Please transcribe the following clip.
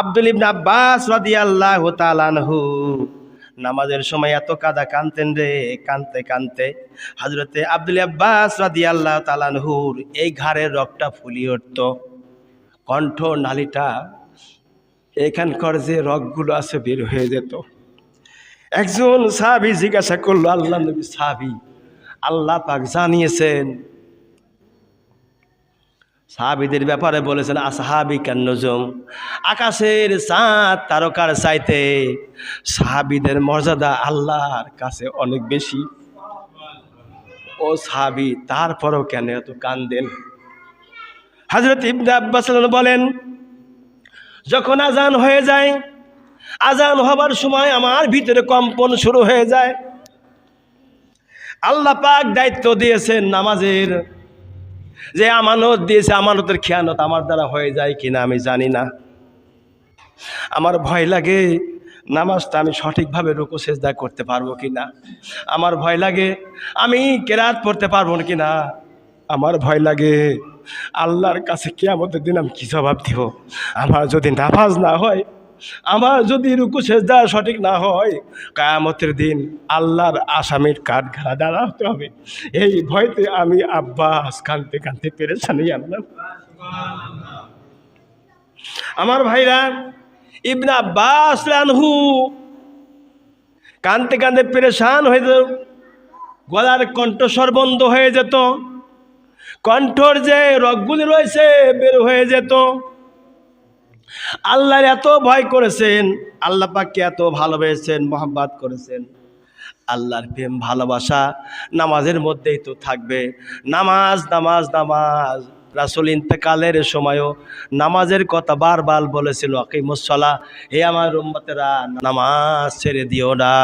আব্দুল ইবনে আব্বাস রাদিয়াল্লাহু তাআলা আনহু। নামাজের সময় এত কাদা কানতেন রে কানতে কানতে হজরতে আব্দুল আব্বাস রাদিয়াল্লাহু তাআলা আনহুর এই ঘাড়ের রগটা ফুলিয়ে উঠত। কণ্ঠ নালিটা এখানকার যে রগগুলো আছে বের হয়ে যেত। একজন সাহাবি জিজ্ঞাসা করল, আল্লাহ নবী সাহাবি, আল্লাহ পাক জানিয়েছেন সাহাবিদের ব্যাপারে বলেছেন, আসহাবি নজম আকাশের চাঁদ তারকার চাইতে সাহাবিদের মর্যাদা আল্লাহর কাছে অনেক বেশি। ও সাহাবি, তারপরও কেন এত কান্দেন? হজরত ইবনে আব্বাস বলেন, যখন আজান হয়ে যায় আজান হবার সময় আমার ভিতরে কম্পন শুরু হয়ে যায়। আল্লাহ পাক দায়িত্ব দিয়েছেন নামাজের যে আমানত দিয়েছে, আমানতের খেয়ানত আমার দ্বারা হয়ে যায় কিনা আমি জানি না। আমার ভয় লাগে নামাজটা আমি সঠিকভাবে রুকু, সেজদা করতে পারব কি না আমার ভয় লাগে আমি কেরাত পড়তে পারব কি না আমার ভয় লাগে আল্লাহর কাছে কেয়ামতের দিন আমি কী জবাব দিব? আমার যদি নামাজ না হয় আমার যদি রুকু সেজদা সঠিক না হয়, কায়ামতের দিন আল্লাহর আসামির কাঠ ঘাড়া দাঁড়াতে হবে। এই ভয়তে আমি আব্বাস কানতে কানতে পেরেছানি আনলাম। আমার ভাইরা, ইবনা আব্বাস আনহু কানতে কানতে পেরেশান হয়ে যেত। গলার কণ্ঠস্বর বন্ধ হয়ে যেত। কণ্ঠর যে রগগুলি রয়েছে বের হয়ে যেত। আল্লাহর এত ভয় করেছেন, আল্লাহ পাককে এত ভালোবেসেছেন, মোহাব্বাত করেছেন। আল্লাহর প্রেম, ভালোবাসা নামাজের মধ্যেই তো থাকবে। নামাজ নামাজ নামাজ। রাসুল ইন্তেকালের সময়ও নামাজের কথা বারবার বলেছিল আকিমুসলা হে আমার উম্মতেরা, নামাজ ছেড়ে দিও না।